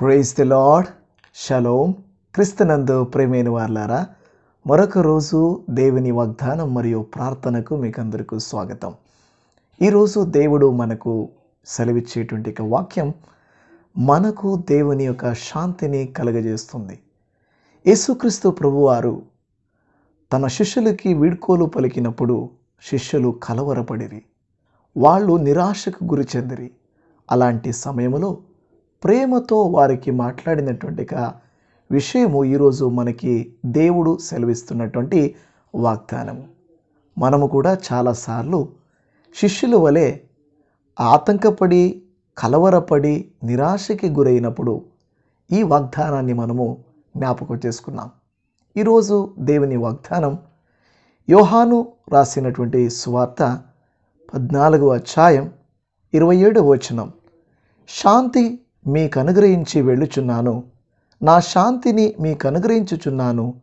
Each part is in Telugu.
ప్రైజ్ ది లాడ్ షలోమ్ క్రిస్తునందు ప్రేమైన వార్లారా మరొక రోజు దేవుని వాగ్దానం మరియు ప్రార్థనకు మీకు అందరికీ స్వాగతం. ఈరోజు దేవుడు మనకు సెలవిచ్చేటువంటి వాక్యం మనకు దేవుని యొక్క శాంతిని కలగజేస్తుంది. యేసుక్రీస్తు ప్రభువారు తన శిష్యులకి వీడ్కోలు పలికినప్పుడు శిష్యులు కలవరపడిరి. వాళ్ళు నిరాశకు గురి చెందిరి. అలాంటి సమయంలో ప్రేమతో వారికి మాట్లాడినటువంటి విషయము ఈరోజు మనకి దేవుడు సెలవిస్తున్నటువంటి వాగ్దానము. మనము కూడా చాలాసార్లు శిష్యుల వలె ఆతంకపడి కలవరపడి నిరాశకి గురైనప్పుడు ఈ వాగ్దానాన్ని మనము జ్ఞాపకం చేసుకున్నాం. ఈరోజు దేవుని వాగ్దానం యోహాను రాసినటువంటి సువార్త పద్నాలుగవ అధ్యాయం ఇరవై ఏడవ వచనం. శాంతి మీకు అనుగ్రహించి వెళ్ళుచున్నాను. నా శాంతిని మీకు అనుగ్రహించుచున్నాను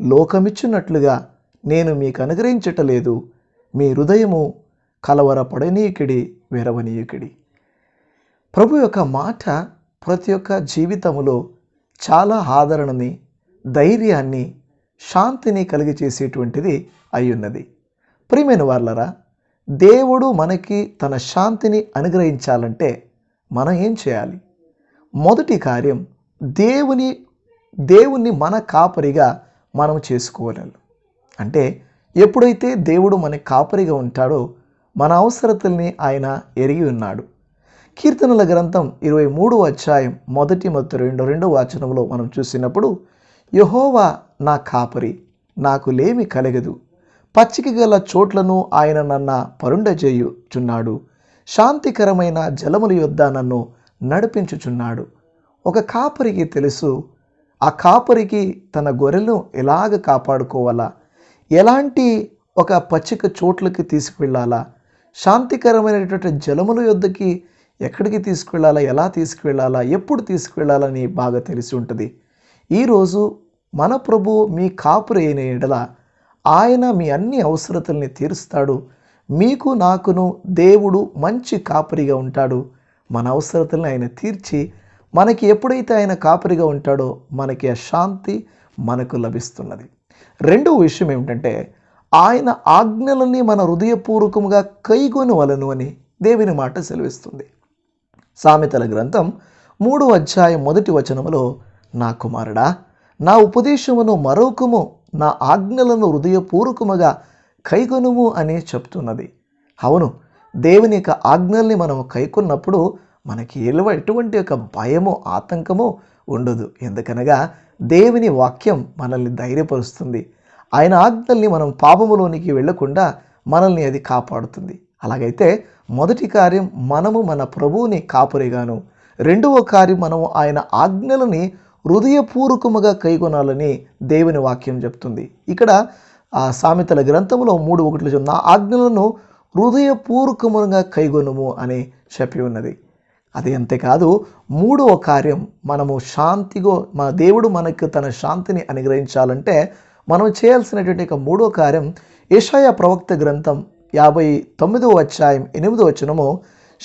లోకమిచ్చున్నట్లుగా నేను మీకు అనుగ్రహించటలేదు మీ హృదయము కలవరపడనీయుకిడి వెరవనీయుకిడి. ప్రభు యొక్క మాట ప్రతి ఒక్క జీవితంలో చాలా ఆదరణని ధైర్యాన్ని శాంతిని కలిగి చేసేటువంటిది అయ్యున్నది. ప్రియమైన వాళ్ళరా దేవుడు మనకి తన శాంతిని అనుగ్రహించాలంటే మనం ఏం చేయాలి? మొదటి కార్యం దేవుని దేవుణ్ణి మన కాపరిగా మనం చేసుకోవాలి అంటే ఎప్పుడైతే దేవుడు మన కాపరిగా ఉంటాడో మన అవసరతల్ని ఆయన ఎరిగి ఉన్నాడు. కీర్తనల గ్రంథం ఇరవై మూడు అధ్యాయం మొదటి మొత్తం రెండు రెండవ వచనంలో మనం చూసినప్పుడు యహోవా నా కాపరి నాకు లేమి కలగదు. పచ్చిక గల చోట్లను ఆయన నన్న పరుండజేయుచున్నాడు. శాంతికరమైన జలముల యొద్ద నన్ను నడిపించుచున్నాడు. ఒక కాపరికి తెలుసు ఆ కాపరికి తన గొర్రెలను ఎలాగ కాపాడుకోవాలా? ఎలాంటి ఒక పచ్చిక చోట్లకి తీసుకువెళ్ళాలా? శాంతికరమైనటువంటి జలముల యొద్దకి ఎక్కడికి తీసుకువెళ్ళాలా? ఎలా తీసుకువెళ్ళాలా? ఎప్పుడు తీసుకువెళ్ళాలని బాగా తెలిసి ఉంటుంది. ఈరోజు మన ప్రభు మీ కాపురి అయిన ఎడల ఆయన మీ అన్ని అవసరతల్ని తీరుస్తాడు. మీకు నాకును దేవుడు మంచి కాపరిగా ఉంటాడు. మన అవసరతల్ని ఆయన తీర్చి మనకి ఎప్పుడైతే ఆయన కాపరిగా ఉంటాడో మనకి ఆ శాంతి మనకు లభిస్తున్నది. రెండవ విషయం ఏమిటంటే ఆయన ఆజ్ఞలని మన హృదయపూర్వకంగా కైగొనవలను అని దేవుని మాట సెలవిస్తుంది. సామెతల గ్రంథం మూడు అధ్యాయం మొదటి వచనములో నా కుమారుడా నా ఉపదేశమును మరొకము నా ఆజ్ఞలను హృదయపూర్వకముగా కైగొనుము అని చెప్తున్నది. అవును దేవుని యొక్క ఆజ్ఞల్ని మనం కైకొన్నప్పుడు మనకి ఎలువ ఎటువంటి ఒక భయము ఆతంకము ఉండదు. ఎందుకనగా దేవుని వాక్యం మనల్ని ధైర్యపరుస్తుంది. ఆయన ఆజ్ఞల్ని మనం పాపములోనికి వెళ్ళకుండా మనల్ని అది కాపాడుతుంది. అలాగైతే మొదటి కార్యం మనము మన ప్రభువుని కాపురిగాను రెండవ కార్యం మనము ఆయన ఆజ్ఞలని హృదయపూర్వకముగా కైగొనాలని దేవుని వాక్యం చెప్తుంది. ఇక్కడ సామెతల గ్రంథంలో మూడు ఒకటి నా ఆజ్ఞలను హృదయపూర్వకముగా కైగొనుము అని చెప్పి ఉన్నది. అది అంతేకాదు మూడవ కార్యం మనము శాంతిగో మన దేవుడు మనకు తన శాంతిని అనుగ్రహించాలంటే మనం చేయాల్సినటువంటి ఒక మూడో కార్యం ఏషాయ ప్రవక్త గ్రంథం యాభై తొమ్మిదవ అధ్యాయం ఎనిమిదో వచనము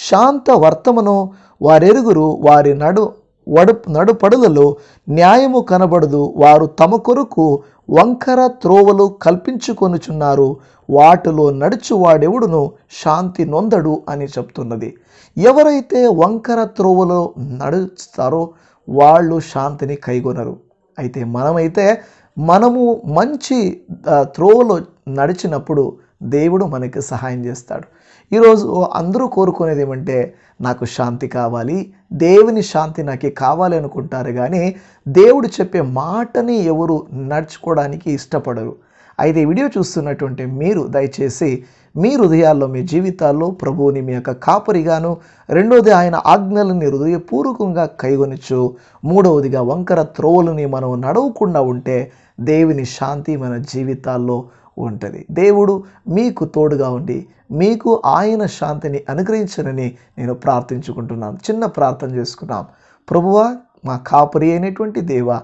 శాంత వర్తమును వారెరుగురు వారి నడు వడు నడుపడులలో న్యాయము కనబడదు వారు తమ కొరకు వంకర త్రోవలు కల్పించుకొనుచున్నారు. వాటిలో నడుచువాడెవడును శాంతి నొందడు అని చెప్తున్నది. ఎవరైతే వంకర త్రోవలో నడుస్తారో వాళ్ళు శాంతిని కైగొనరు. అయితే మనమైతే మనము మంచి త్రోవలో నడిచినప్పుడు దేవుడు మనకి సహాయం చేస్తాడు. ఈరోజు అందరూ కోరుకునేది ఏమంటే నాకు శాంతి కావాలి దేవుని శాంతి నాకు కావాలి అనుకుంటారు కానీ దేవుడు చెప్పే మాటని ఎవరు నడుచుకోవడానికి ఇష్టపడరు. అయితే ఈ వీడియో చూస్తున్నటువంటి మీరు దయచేసి మీ హృదయాల్లో మీ జీవితాల్లో ప్రభువుని మీ యొక్క కాపరిగాను రెండోది ఆయన ఆజ్ఞలని హృదయపూర్వకంగా కైగొనిచ్చు మూడవదిగా వంకర త్రోవలని మనం నడవకుండా ఉంటే దేవుని శాంతి మన జీవితాల్లో ఉంటుంది. దేవుడు మీకు తోడుగా ఉండి మీకు ఆయన శాంతిని అనుగ్రహించనని నేను ప్రార్థించుకుంటున్నాను. చిన్న ప్రార్థన చేసుకున్నాం ప్రభువ మా కాపరి అయినటువంటి దేవ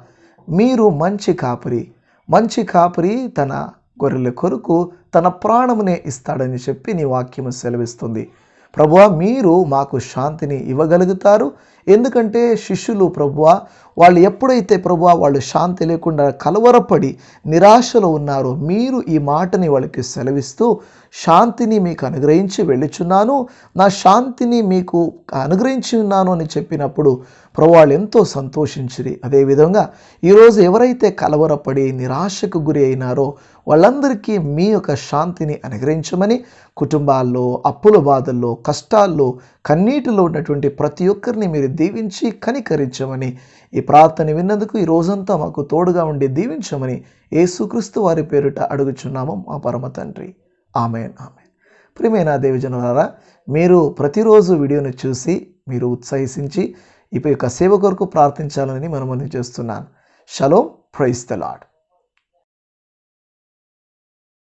మీరు మంచి కాపరి. మంచి కాపరి తన గొర్రెల కొరకు తన ప్రాణమునే ఇస్తాడని చెప్పి నీ వాక్యము సెలవిస్తుంది. ప్రభువ మీరు మాకు శాంతిని ఇవ్వగలుగుతారు. ఎందుకంటే శిష్యులు ప్రభువ వాళ్ళు ఎప్పుడైతే ప్రభువ వాళ్ళు శాంతి లేకుండా కలవరపడి నిరాశలో ఉన్నారో మీరు ఈ మాటని వాళ్ళకి సెలవిస్తూ శాంతిని మీకు అనుగ్రహించి వెళ్ళుచున్నాను. నా శాంతిని మీకు అనుగ్రహించి ఉన్నాను అని చెప్పినప్పుడు ప్రభు వాళ్ళు ఎంతో సంతోషించిరి. అదేవిధంగా ఈరోజు ఎవరైతే కలవరపడి నిరాశకు గురి అయినారో వాళ్ళందరికీ మీ యొక్క శాంతిని అనుగ్రహించమని కుటుంబాల్లో అప్పుల బాధల్లో కష్టాల్లో కన్నీటిలో ఉన్నటువంటి ప్రతి ఒక్కరిని మీరు దీవించి కనికరించమని. ఈ ప్రార్థన విన్నందుకు ఈ రోజంతా మాకు తోడుగా ఉండి దీవించమని యేసుక్రీస్తు వారి పేరిట అడుగుచున్నాము మా పరమ తండ్రి. ఆమెన్ ఆమె ప్రియమైన దేవజనులారా మీరు ప్రతిరోజు వీడియోని చూసి మీరు ఉత్సాహించి ఈ యొక్క సేవ కొరకు ప్రార్థించాలని మనం చేస్తున్నాను. షలో ప్రైస్ ద లాడ్